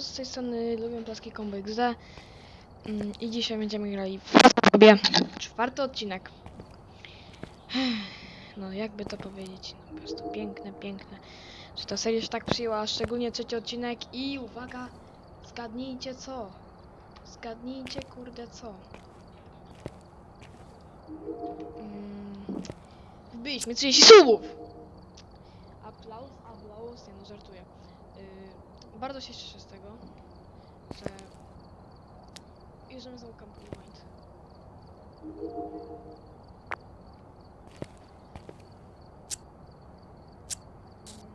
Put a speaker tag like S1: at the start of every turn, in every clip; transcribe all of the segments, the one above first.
S1: z tej strony lubię plaski Combo XD Mm, i dzisiaj będziemy grali w sobie czwarty odcinek. No jakby to powiedzieć, no, po prostu piękne, piękne, że ta seria się tak przyjęła, szczególnie trzeci odcinek i uwaga, zgadnijcie co? Zgadnijcie kurde co? Mm, wbiliśmy 30 subów! Aplauz, aplauz, nie no żartuję. Yy, bardzo się cieszę z tego, że bierzemy znowu Company Mind. Mm,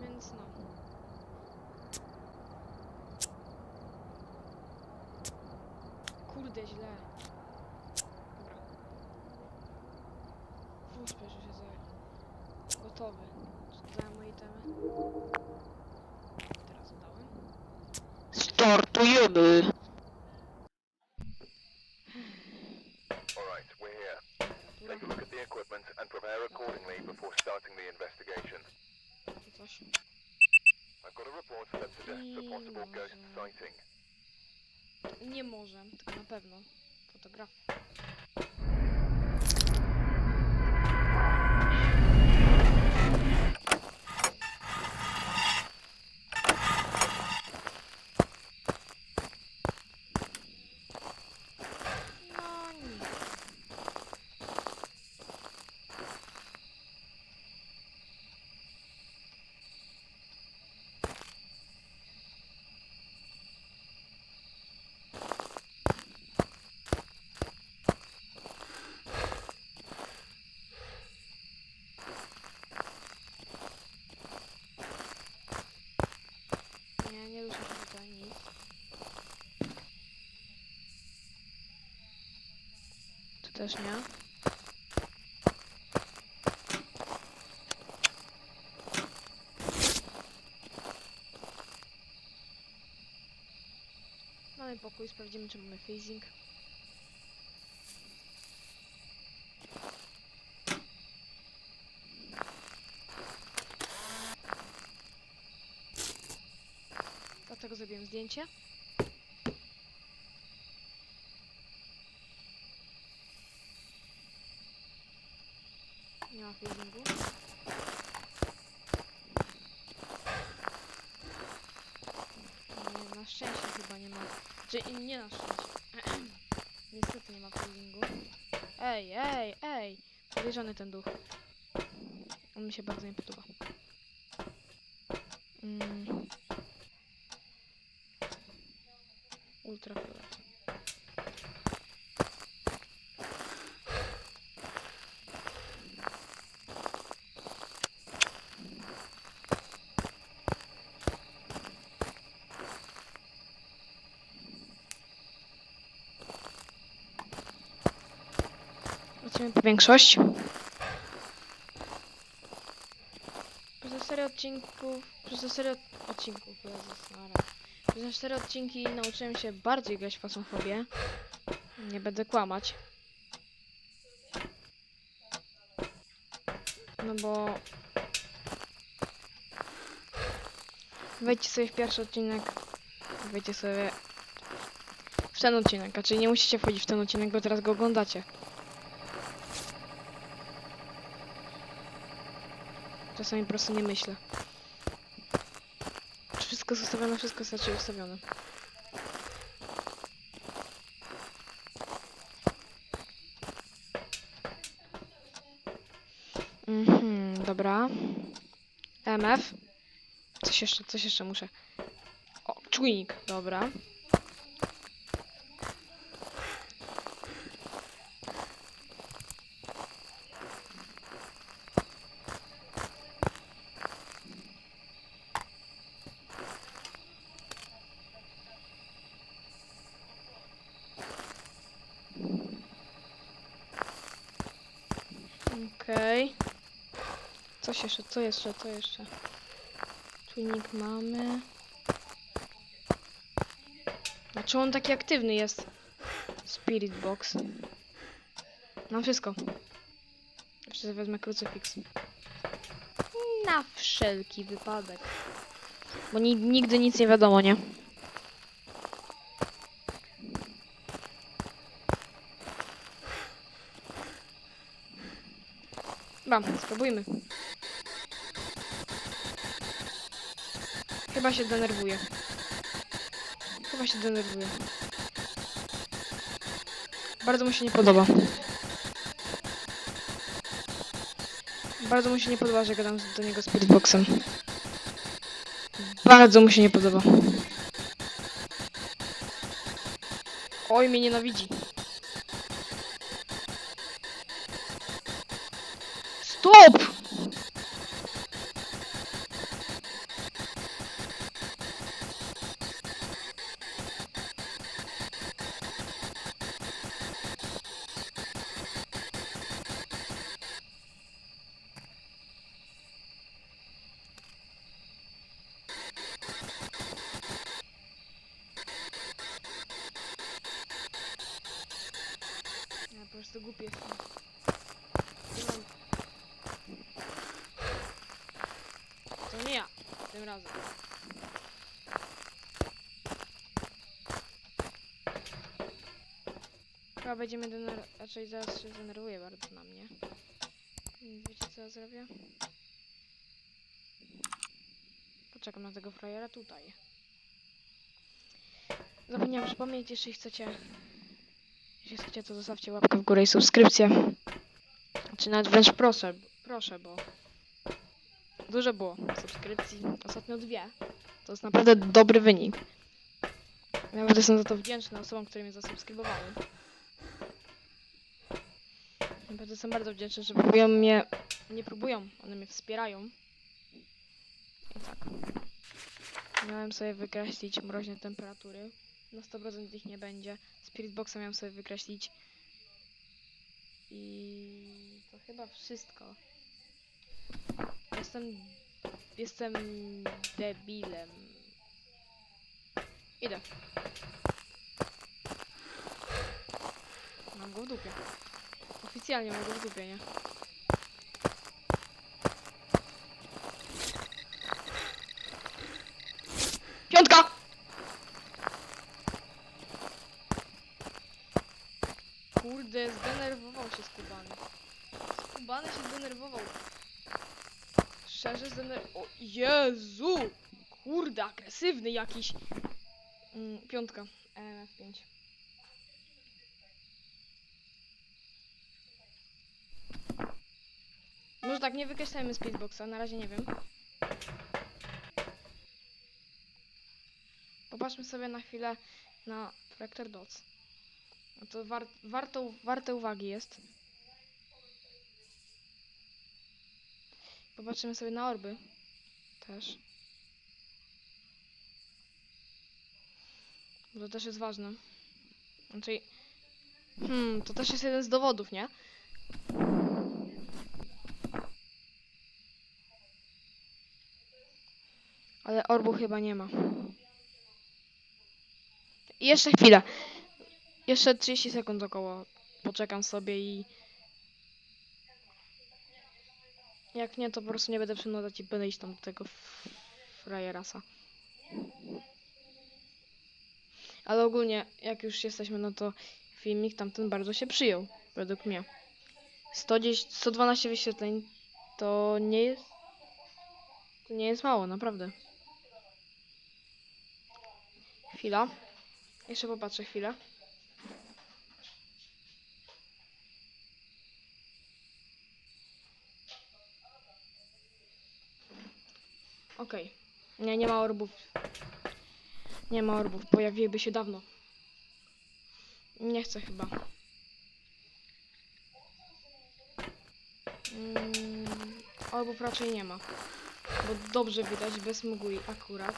S1: Więc no. Kurde, źle. Dobra. Że się za... Gotowy. Dałem moje temy.
S2: Startujemy!
S3: Alright, we're here. Take a look at the equipment and prepare accordingly before starting the investigation. I've got a report that suggests a possible ghost sighting.
S1: Nie może, tylko na pewno. Fotograf. No nic. Nie, nie ruszę się tutaj nic. Tu też nie. Mamy pokój, sprawdzimy czy mamy phasing. Dlatego zrobiłem zdjęcie. Nie ma phasingu. Nie, na szczęście chyba nie ma. Czy nie na szczęście. Niestety nie ma phasingu. Ej, ej, ej! Podejrzany ten duch. On mi się bardzo nie podoba. Mm. Ultrafiolet. Po większość. Przez te cztery odcinków, przez te od- odcinków, Jezus Maria. Przez te cztery odcinki nauczyłem się bardziej grać w fasmofobię. Nie będę kłamać. No bo... Wejdźcie sobie w pierwszy odcinek. Wejdźcie sobie w ten odcinek. Znaczy nie musicie wchodzić w ten odcinek, bo teraz go oglądacie. Czasami po prostu nie myślę. Czy wszystko jest ustawione? Wszystko jest raczej ustawione. Mhm, dobra. MF. Coś jeszcze, coś jeszcze muszę. O, czujnik, dobra. Okej. Coś jeszcze, co jeszcze, co jeszcze? Czujnik mamy. Dlaczego on taki aktywny jest? Spirit box. Mam wszystko. Jeszcze wezmę krucyfiks. Na wszelki wypadek. Bo ni nigdy nic nie wiadomo, nie? Bam, spróbujmy. Chyba się denerwuje. Chyba się denerwuje. Bardzo mu się nie podoba. Bardzo mu się nie podoba, że gadam do niego speedboxem. Bardzo mu się nie podoba. Oj, mnie nienawidzi. Stop! Ja po prostu głupi jestem. To nie ja, tym razem. Chyba będziemy dener... Raczej zaraz się zdenerwuje bardzo na mnie. Wiecie co ja zrobię? Poczekam na tego frajera tutaj. Zapomniałam przypomnieć, jeśli chcecie jeśli chcecie, to zostawcie łapkę w górę i subskrypcję. Czy nawet wręcz proszę, proszę, bo dużo było subskrypcji, ostatnio dwie. To jest naprawdę dobry wynik. Nawet jestem za to wdzięczny osobom, które mnie zasubskrybowały. Naprawdę jestem bardzo wdzięczny, że próbują mnie, nie próbują, one mnie wspierają. I tak. Miałem sobie wykreślić mroźne temperatury. Na 100% ich nie będzie. Spiritboxa miałem sobie wykreślić. I to chyba wszystko. Jestem. Jestem debilem. Idę. Mam go w dupie. Oficjalnie mam go w dupie, nie? Piątka! Kurde, zdenerwował się skubany. Skubany się zdenerwował. Szczerze zdenerwował. O Jezu! Kurde, agresywny jakiś. Mm, piątka. EMF 5. Może tak, nie wykreślajmy speedboxa, na razie nie wiem. Popatrzmy sobie na chwilę na projektor DOTS. No to war, warto, warte uwagi jest. Popatrzymy sobie na orby. Też. Bo to też jest ważne. Znaczy... Hmm, to też jest jeden z dowodów, nie? Ale orbu chyba nie ma. Jeszcze chwilę. Jeszcze 30 sekund około. Poczekam sobie i... Jak nie, to po prostu nie będę przynudzać i będę iść tam do tego frajerasa. Ale ogólnie, jak już jesteśmy, no to filmik tamten bardzo się przyjął, według mnie. 110, 112 wyświetleń to nie jest... To nie jest mało, naprawdę. Chwila. Jeszcze popatrzę chwilę. Okej. Nie, nie ma orbów. Nie ma orbów. Pojawiłyby się dawno. Nie chcę chyba. Mm, orbów raczej nie ma. Bo dobrze widać bez mgły akurat.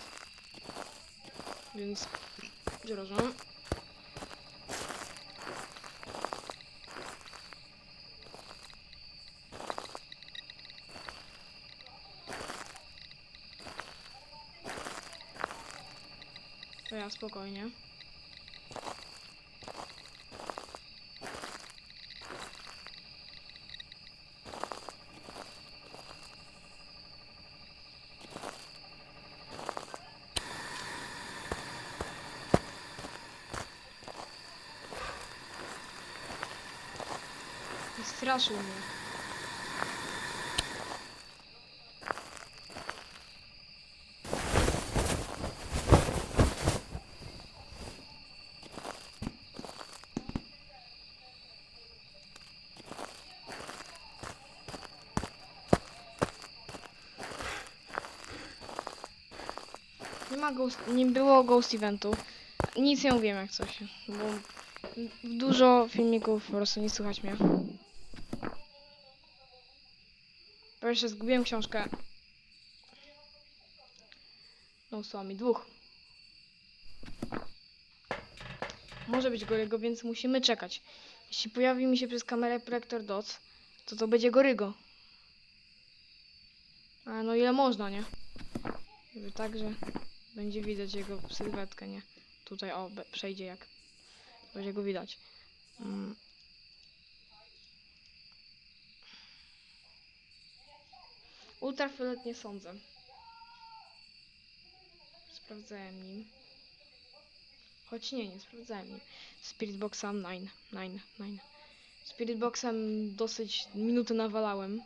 S1: Więc... Przepraszam. teraz spokojnie. Straszył mnie. Ma ghost, nie było ghost eventu. Nic nie mówiłem jak coś, bo dużo filmików po prostu nie słychać mnie. Jeszcze zgubiłem książkę. No słami, dwóch. Może być Gorygo, więc musimy czekać. Jeśli pojawi mi się przez kamerę projektor DOC, to to będzie Gorygo. A no ile można, nie? Żeby tak, że będzie widać jego sylwetkę, nie? Tutaj, o, przejdzie jak. Będzie go widać. Mm. Ultrafiolet nie sądzę. Sprawdzałem nim. Choć nie, nie sprawdzałem nim. Spirit Boxem 9, 9, 9. Spirit Boxem dosyć minuty nawalałem.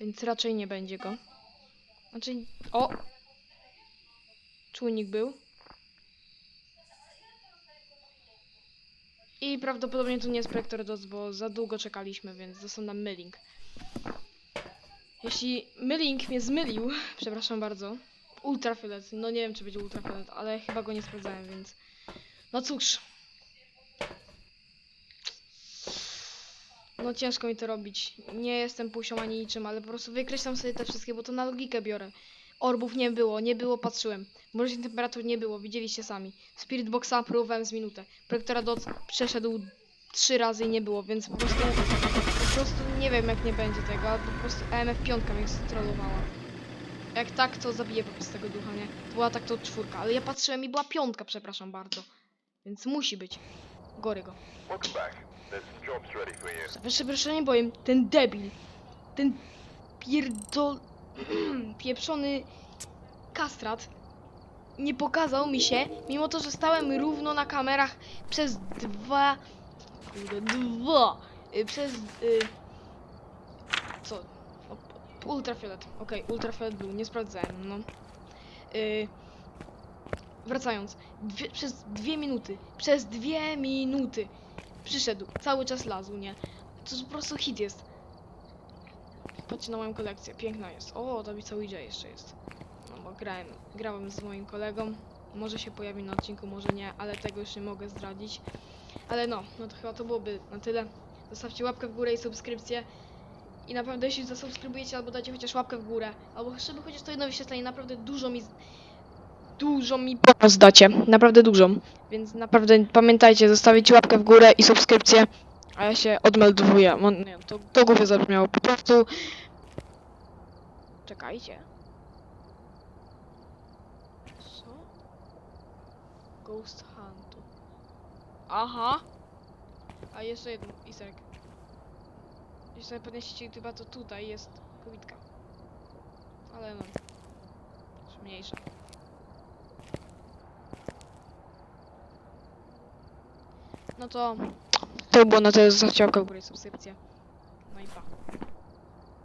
S1: Więc raczej nie będzie go. Znaczy, o! Czujnik był. I prawdopodobnie to nie jest projektor DOS, bo za długo czekaliśmy, więc został nam mylink. Jeśli mylink mnie zmylił, przepraszam bardzo, ultrafiolet, no nie wiem czy będzie ultrafiolet, ale chyba go nie sprawdzałem, więc no cóż. No ciężko mi to robić. Nie jestem pusią ani niczym, ale po prostu wykreślam sobie te wszystkie, bo to na logikę biorę. Orbów nie było, nie było, patrzyłem. Mroźnych temperatur nie było, widzieliście sami. Spirit Boxa próbowałem z minutę. Projektora DOC przeszedł trzy razy i nie było, więc po prostu, po prostu nie wiem jak nie będzie tego, albo po prostu EMF 5 mnie strollowała. Jak tak, to zabiję po prostu tego ducha, nie? To była tak to czwórka, ale ja patrzyłem i była piątka, przepraszam bardzo. Więc musi być. Gory go.
S3: Welcome back. There's some jobs ready for you.
S1: Za przeproszeniem bojem, ten debil, ten pierdol... pieprzony kastrat nie pokazał mi się, mimo to, że stałem równo na kamerach przez dwa... Dwa... Y, przez... Y, co? Ultrafiolet. Okej, ultrafiolet był, nie sprawdzałem, no. Y, wracając. Dwie, przez dwie minuty. Przez dwie minuty przyszedł, cały czas lazł, nie? To po prostu hit jest. Patrzcie na moją kolekcję, piękna jest. O, tablica Ouija jeszcze jest. No bo grałem, grałem z moim kolegą. Może się pojawi na odcinku, może nie, ale tego już nie mogę zdradzić. Ale no, no to chyba to byłoby na tyle. Zostawcie łapkę w górę i subskrypcję. I naprawdę jeśli zasubskrybujecie albo dacie chociaż łapkę w górę, albo żeby chociaż to jedno wyświetlenie, naprawdę dużo mi... Dużo mi pomoc dacie, naprawdę dużo. Więc naprawdę pamiętajcie, zostawić łapkę w górę i subskrypcję. A ja się odmeldowuję. Mo- Nie, to, to głupio zabrzmiało. Po prostu... Czekajcie. Co? Ghost Huntu. Aha. A jeszcze jeden isek. Jeśli sobie podniesiecie chyba to tutaj jest kowitka. Ale no. Już mniejsza. No to... To było na tyle. Zostawcie łapkę w górę. No i pa.